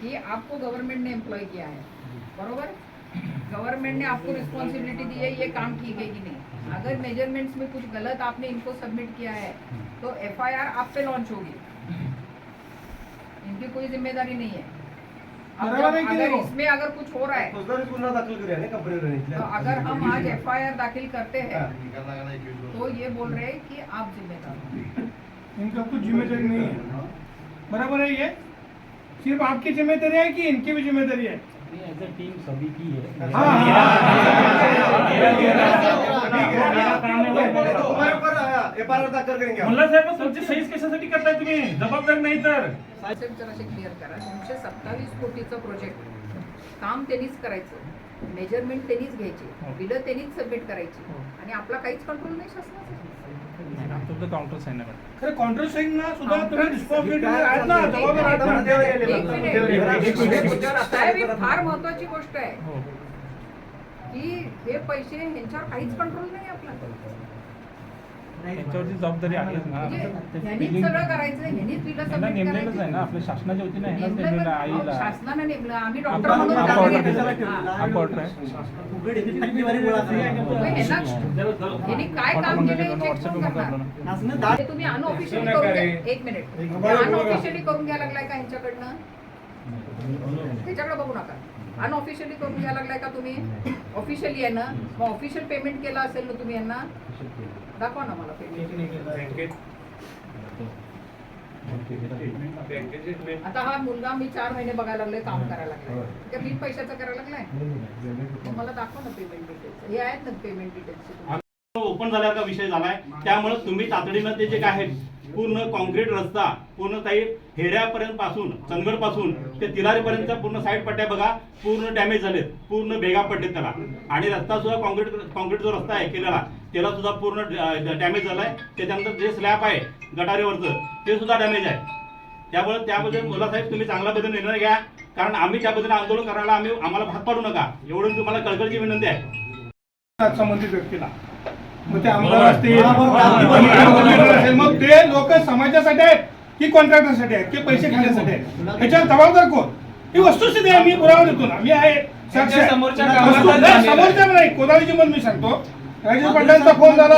कि आपको गवर्नमेंट ने एम्प्लॉय किया है। बरोबर? गवर्नमेंट ने आपको रिस्पॉन्सिबिलिटी दी है ये काम ठीक है कि नहीं? अगर मेजरमेंट्स में कुछ गलत आपने इनको सबमिट किया है तो एफआईआर आप पे लॉन्च होगी। इनकी कोई ज़िम्मेदारी नहीं है। है अगर इसमें अगर कुछ हो रहा है तो अगर हम आज एफआईआर दाखिल करते हैं हाँ। तो ये बोल रहे हैं कि आप जिम्मेदार हो। इनका कुछ ज़िम्मेदारी नहीं है। बराबर है ये? सिर्फ आपकी जिम्मेदारी है कि इनकी भी जिम्मेदारी है एज अ टीम सभी की है हाँ. मुल्ला साहेब तुमची सहीच कशासाठी करताय तुम्ही जबाबदार नाही तर साहेब क्लिअर करा सत्तावीस कोटीचं प्रोजेक्ट काम त्यांनीच करायचं मेजरमेंट त्यांनीच घ्यायचे बिलं त्यांनीच सबमिट करायची आणि आपला काहीच कंट्रोल नाही शासनाचा तुमचं काउंटर आहे ना खरं कॉन्ट्रॅक्ट ना सुद्धा तुम्ही रिस्पॉन्सिबिलिटी आहेत ना जबाबदार आहात ना एक मिनिट. एक मिनिट. साहेब ही फार महत्वाची गोष्ट आहे हो. की हे पैसे ह्यांच्यावर काहीच कंट्रोल नाही आपला. त्यांच्यावरची जबाबदारी आहेच ना म्हणजे सगळं करायचं ह्यांनीच त्यांना सबमिट नेमलेलंच आहे ना आपल्या शासनाच्या वतीने आहे ना नेमलं नेमलेलं पण- आईला शासनानं नेमलं आम्ही डॉक्टर आपण- म्हणून आपण जागा ऑर्डर घेतलं. केलं. हा. हा कोर्ट आहे मग ह्यांना ह्यांनी काय काम केलं हे check कोण करणार? हे तुम्ही अनऑफिशियली करून घ्या. एक मिनिट अनऑफिशियली करून घ्यायला लागलाय का ह्यांच्याकडनं त्याच्याकडे बघू नका. अनऑफिशियली करून लागलाय का तुम्ही? ऑफिशियली आहे ना? मग ऑफिशियल पेमेंट केलं असेल ना तुम्ही यांना? दाखवा ना मला पेमेंट आता हा मुलगा मी चार महिने बघायला लागले काम करायला लागलाय. त्या बिन पैशाचं करायला लागलाय? मग मला दाखवा ना पेमेंट डिटेल्स हे आहेत ना पेमेंट डिटेल्स ओपन झाल्याचा विषय झालाय. त्यामुळे तुम्ही तातडीनं ते जे काय आहे पूर्ण कॉन्क्रीट रस्ता पूर्ण काही हेड्यापर्यंत पासून चंदगडपासून ते तिलारीपर्यंत पूर्ण साईड पट्ट्या बघा पूर्ण डॅमेज झालेत. पूर्ण भेगा पडलेत त्याला. आणि रस्ता सुद्धा कॉन्क्रीट कॉन्क्रीट जो रस्ता आहे केलेला त्याला सुद्धा पूर्ण डॅमेज झालाय. त्याच्यानंतर जे स्लॅब आहे गटारीवरचं ते सुद्धा डॅमेज आहे. त्यामुळे त्याबद्दल मुलासाहेब तुम्ही चांगल्या पद्धतीने निर्णय घ्या. कारण आम्ही त्या आंदोलन करायला आम्ही आम्हाला भाग पाडू नका. एवढं तुम्हाला कळकळची विनंती आहे. संबंधित व्यक्तीला. मग ते आमदार असतील बरोबर. आमदार असेल, मग ते लोक समाजासाठी आहेत की कॉन्ट्रॅक्टरसाठी आहेत की पैसे खाण्यासाठी आहेत? याच्यावर जबाबदार कोण? ही वस्तुस्थिती आहे मी पुरावा देतो ना. मी आहे आहे. नाही, समोरच्या नाही. कोदाळीची मत मी सांगतो. राजेश पाटलांचा फोन झाला.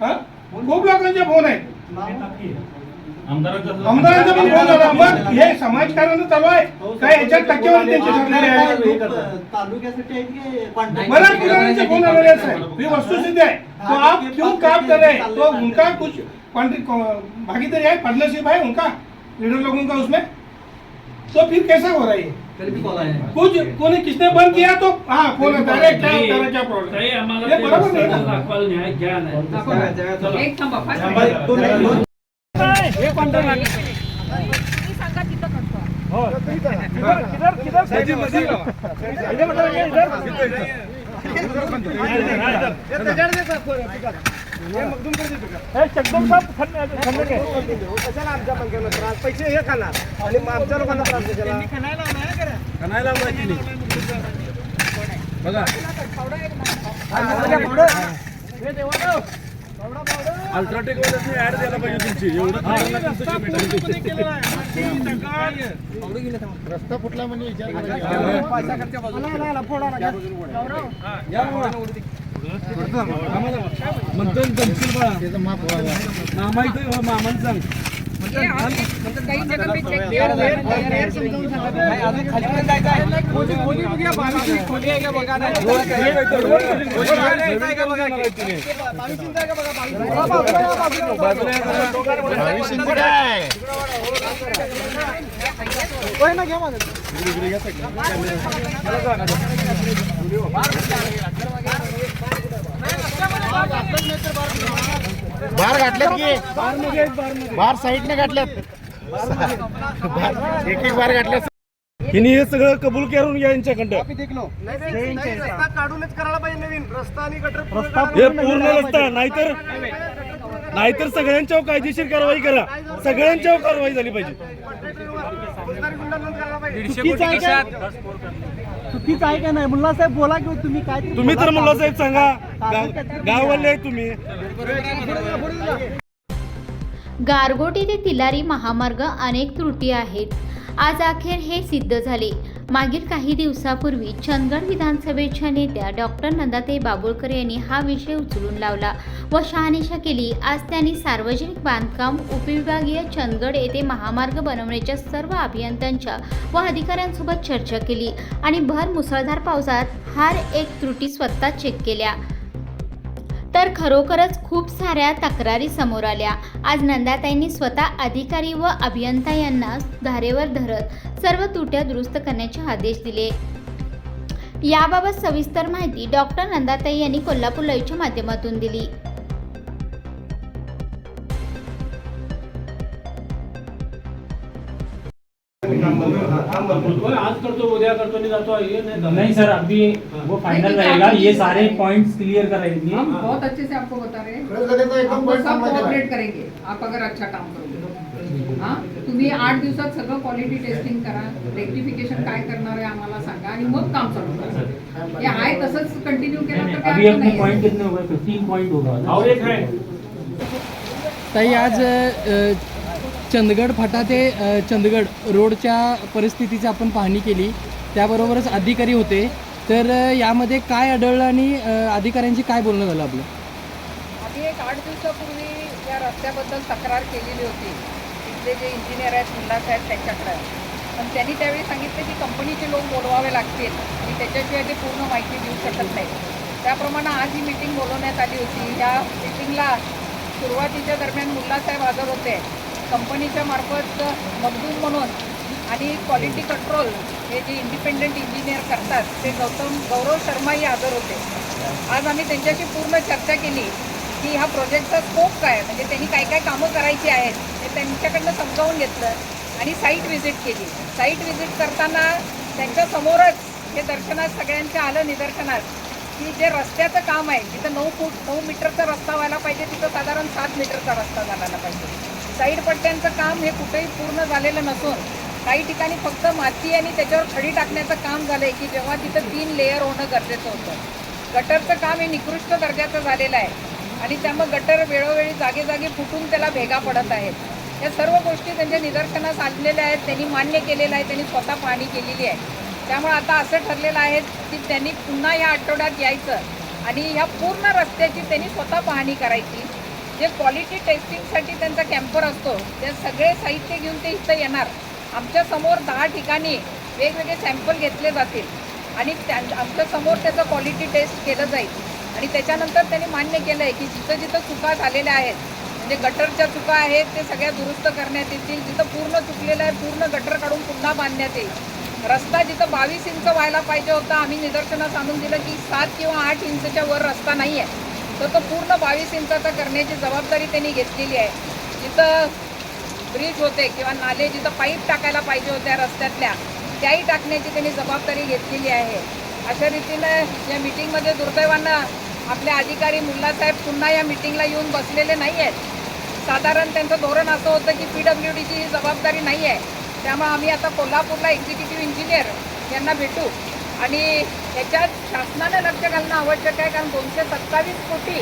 हा? खूप लोकांचे फोन आहेत. आमदारांचा पण फोन झाला. मग हे समाजकारण चालू आहे. काय याच्यात टक्केवारी त्यांची ठरलेली आहे? आहे बराच पुराणाचे फोन आलेले हैं साहब. ये वस्तुस्थिति है तो आप क्यों काम कर रहे हैं? तो उनका कुछ भागीदारी है पार्टनरशिप है उनका. लीडर लोगों का उसमें. तो फिर कैसा हो रहा है? कुछ कोने किसने बंद किया तो? हाँ फोन है क्या होता है क्या प्रॉब्लम ये बरोबर नहीं ना दाखवा ना. एक थांबा पाच थांबा, मिनिटं. दोन मिनिटं, दोन- कन्फर्म पैसे हे खाणार. आणि आमच्या लोकांना त्रास कशाला? खाणायला बघा. अल्ट्राटेकमध्ये ऍड द्यायला पाहिजे तुमची. रस्ता फुटला म्हणजे मामाचं ये आप कई जगह पे चेक किया हुआ है क्लियर है समजावून सांगा बार घातल्यात की? बार साईडने घातल्यात. बार- एक एक बार घातल्यात. हिने हे सगळं कबूल करून घ्या यांच्याकडं. रस्ता काढूनच करायला पाहिजे नवीन. रस्ता आणि गटर हे पूर्ण रस्ता. नाहीतर नाहीतर सगळ्यांच्यावर कायदेशीर कारवाई करा. सगळ्यांच्यावर कारवाई झाली पाहिजे. चुकीचं आहे का नाही? मुल्ला साहेब बोला की तुम्ही काय तुम्ही तर मुल्ला साहेब सांगा. गाव- गाववाले आहे तुम्ही. गारगोटी ते तिलारी महामार्ग अनेक त्रुटी आहेत. आज अखेर हे सिद्ध झाले. मागील काही दिवसापूर्वी चंदगड विधानसभेच्या नेत्या डॉक्टर नंदाताई बाबुळकर यांनी हा विषय उचलून लावला व शहानिशा केली. आज त्यांनी सार्वजनिक बांधकाम उपविभागीय चंदगड येथे महामार्ग बनवण्याच्या सर्व अभियंत्यांच्या व अधिकाऱ्यांसोबत चर्चा केली आणि भर मुसळधार पावसात हार एक त्रुटी स्वतः चेक केल्या. तर खरोखरच खूप साऱ्या तक्रारी समोर आल्या. आज नंदाताईंनी स्वतः अधिकारी व अभियंता यांना धारेवर धरत सर्व तुट्या दुरुस्त करण्याचे आदेश दिले. याबाबत सविस्तर माहिती डॉक्टर नंदाताई यांनी कोल्हापूर लाईव्हच्या माध्यमातून दिली. आज करतो उद्या करतो नहीं जातो ये नहीं नहीं सर अभी वो फाइनल रहेगा ये सारे पॉइंट्स क्लियर कराएंगे हम बहुत अच्छे से आपको बता रहे हैं. सब. कोऑपरेट करेंगे. आप अगर अच्छा काम करोगे हा तुम्ही आठ दिवसात सगळं क्वालिटी टेस्टिंग करा. रेक्टिफिकेशन काय करणार आहे आम्हाला सांगा. आणि मग काम चालू करा. हे आहे तसंच कंटिन्यू केलं तर काय अभी अपने. पॉइंट कितने हो गए फिफ्टीन पॉइंट होगा और एक है ताई आज चंदगड फाटा ते चंदगड रोडच्या परिस्थितीची आपण पाहणी केली. त्याबरोबरच अधिकारी होते. तर यामध्ये काय आढळलं आणि अधिकाऱ्यांशी काय बोलणं झालं आपलं? आम्ही एक आठ दिवसापूर्वी या रस्त्याबद्दल तक्रार केलेली होती. तिथले जे इंजिनियर आहेत मुल्ला साहेब त्यांच्याकडे. पण त्यांनी त्यावेळी सांगितलं की कंपनीचे लोक बोलवावे लागतील आणि त्याच्याशिवाय ते पूर्ण माहिती देऊ शकत नाही. त्याप्रमाणे आज ही मीटिंग बोलवण्यात आली होती. ह्या मीटिंगला सुरुवातीच्या दरम्यान मुल्लासाहेब हजर होते. कंपनीच्या मार्फत मजदूर म्हणून आणि क्वालिटी कंट्रोल हे जे इंडिपेंडंट इंजिनियर करतात ते गौतम गौरव शर्माही हजर होते आज आम्ही त्यांच्याशी पूर्ण चर्चा केली की ह्या प्रोजेक्टचा स्कोप काय आहे? म्हणजे त्यांनी काय काय कामं करायची आहेत ते त्यांच्याकडनं समजावून घेतलं आणि साईट व्हिजिट केली साईट व्हिजिट करताना त्यांच्यासमोरच हे दर्शनात सगळ्यांच्या आलं निदर्शनात की जे रस्त्याचं काम आहे तिथं नऊ फूट नऊ मीटरचा रस्ता व्हायला पाहिजे तिथं साधारण सात मीटरचा रस्ता झाला पाहिजे साईड पट्ट्यांचं काम हे कुठेही पूर्ण झालेलं नसून काही ठिकाणी फक्त माती आणि त्याच्यावर खडी टाकण्याचं काम झालंय की जेव्हा तिथं तीन लेअर होणं गरजेचं होतं. गटरचं काम हे निकृष्ट दर्जाचं झालेलं आहे आणि त्यामुळे गटर वेळोवेळी जागे जागे फुटून त्याला भेगा पडत आहेत. या सर्व गोष्टी त्यांच्या निदर्शनास आणलेल्या आहेत त्यांनी मान्य केलेलं आहे त्यांनी स्वतः पाहणी केलेली आहे. त्यामुळे आता असं ठरलेलं आहे की त्यांनी पुन्हा या आठवड्यात यायचं आणि ह्या पूर्ण रस्त्याची त्यांनी स्वतः पाहणी करायची. जे क्वालिटी टेस्टिंगसाठी त्यांचा कॅम्पर असतो ते सगळे साहित्य घेऊन ते इथं येणार. आमच्यासमोर दहा ठिकाणी वेगवेगळे सॅम्पल घेतले जातील. आणि त्या आमच्यासमोर त्याचं क्वालिटी टेस्ट केलं जाईल. आणि त्याच्यानंतर त्यांनी मान्य केलं आहे की जिथं जिथं चुका झालेल्या आहेत म्हणजे गटरच्या चुका आहेत ते सगळ्या दुरुस्त करण्यात येतील. जिथं पूर्ण चुकलेलं आहे पूर्ण गटर काढून पुन्हा बांधण्यात येईल. रस्ता जिथं बावीस इंच व्हायला पाहिजे होता आम्ही निदर्शनास आणून दिलं की सात किंवा आठ इंचच्या वर रस्ता नाही आहे तर तो पूर्ण बावीस इंचाचा करण्याची जबाबदारी त्यांनी घेतलेली आहे. जिथं ब्रिज होते किंवा नाले जिथं पाईप टाकायला पाहिजे होत्या रस्त्यातल्या त्याही टाकण्याची त्यांनी जबाबदारी घेतलेली आहे. अशा रीतीनं या मिटिंगमध्ये दुर्दैवानं आपले अधिकारी मुल्लासाहेब पुन्हा या मिटिंगला येऊन बसलेले नाही आहेत साधारण त्यांचं धोरण असं होतं की पी डब्ल्यू डीची ही जबाबदारी नाही आहे त्यामुळे आम्ही आता कोल्हापूरला एक्झिक्युटिव्ह इंजिनियर यांना भेटू. आणि याच्यात शासनानं लक्ष घालणं आवश्यक आहे कारण दोनशे सत्तावीस कोटी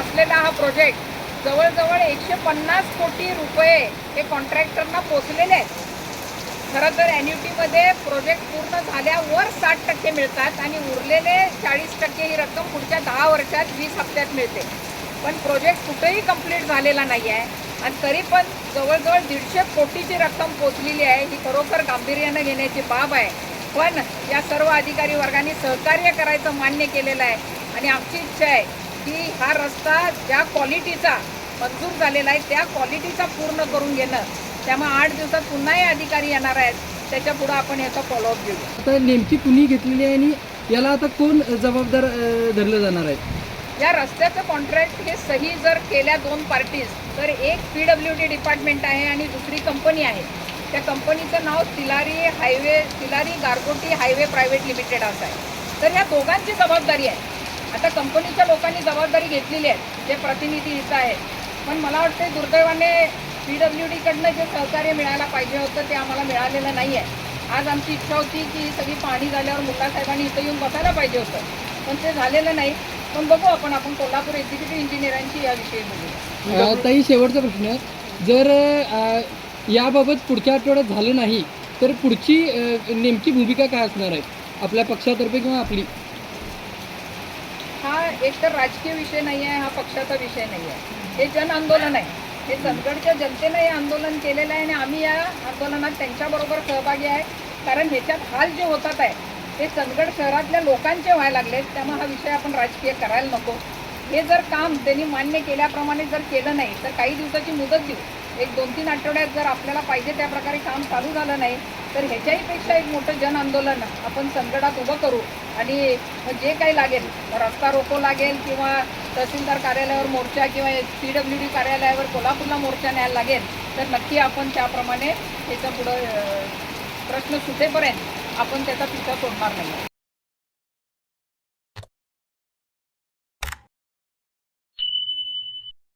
असलेला हा प्रोजेक्ट जवळजवळ एकशे पन्नास कोटी रुपये हे कॉन्ट्रॅक्टरना पोचलेले आहेत. खरं तर ॲन्युटीमध्ये प्रोजेक्ट पूर्ण झाल्यावर साठ टक्के मिळतात आणि उरलेले चाळीस टक्के ही रक्कम पुढच्या दहा वर्षात वीस हप्त्यात मिळते. पण प्रोजेक्ट कुठेही कंप्लीट झालेला नाही आहे आणि तरी पण जवळजवळ दीडशे कोटीची रक्कम पोचलेली आहे ही खरोखर गांभीर्यानं घेण्याची बाब आहे. पण या सर्व अधिकारी वर्गाने सहकार्य करायचं मान्य केलेलं आहे. आणि आमची इच्छा आहे की हा रस्ता ज्या क्वालिटीचा मंजूर झालेला आहे त्या क्वालिटीचा पूर्ण करून घेणं. त्यामुळे आठ दिवसात पुन्हा हे अधिकारी येणार आहेत. त्याच्या पुढे आपण याचा फॉलोअप घेऊ. आता नेमकी कुणी घेतलेली आहे आणि याला आता कोण जबाबदार धरलं जाणार आहे? या रस्त्याचं कॉन्ट्रॅक्ट हे सही जर केल्या दोन पार्टीज तर एक पी डब्ल्यू डी डिपार्टमेंट आहे आणि दुसरी कंपनी आहे. त्या कंपनीचं नाव Tilari highway Tilari Gargoti highway private limited असं आहे. तर ह्या दोघांची जबाबदारी आहे. आता कंपनीच्या लोकांनी जबाबदारी घेतलेली आहे जे प्रतिनिधी इथं आहेत. पण मला वाटतं दुर्दैवाने पी डब्ल्यू डीकडनं जे सहकार्य मिळायला पाहिजे होतं ते आम्हाला मिळालेलं नाही आहे आज आमची इच्छा होती की सगळी पाणी झाल्यावर मुक्का साहेबांनी इथं येऊन बसायला पाहिजे होतं. पण ते झालेलं नाही. पण बघू आपण आपण कोल्हापूर एक्झिक्युटिव्ह इंजिनिअरांची याविषयी बोलू. अ, ताई शेवटचा प्रश्न. जर याबाबत पुढच्या आठवड्यात झालं नाही तर पुढची नेमकी भूमिका काय असणार आहे? आपल्या पक्षातर्फे किंवा आपली? हा एक तर राजकीय विषय नाही आहे हा पक्षाचा विषय नाही आहे हे जन आंदोलन आहे. हे चंदगडच्या जनतेनं हे आंदोलन केलेलं आहे आणि आम्ही या आंदोलनात त्यांच्याबरोबर सहभागी आहे. कारण ह्याच्यात हाल जे होतात आहे ते चंदगड शहरातल्या लोकांचे व्हायला लागलेत. त्यामुळे हा विषय आपण राजकीय करायला नको. हे जर काम त्यांनी मान्य केल्याप्रमाणे जर केलं नाही तर काही दिवसाची मुदत देऊ. एक दोन तीन आठवड्यात जर आपल्याला पाहिजे त्या प्रकारे काम चालू झालं नाही तर ह्याच्याही पेक्षा एक मोठं जन आंदोलन आपण संकटात उभं करू. आणि मग जे काही लागेल रस्ता रोको लागेल किंवा तहसीलदार कार्यालयावर मोर्चा किंवा पी डब्ल्यू डी कार्यालयावर कोल्हापूरला मोर्चा न्यायला लागेल तर नक्की आपण त्याप्रमाणे ह्याचं पुढं प्रश्न सुटेपर्यंत आपण त्याचा पिछा सोडणार नाही.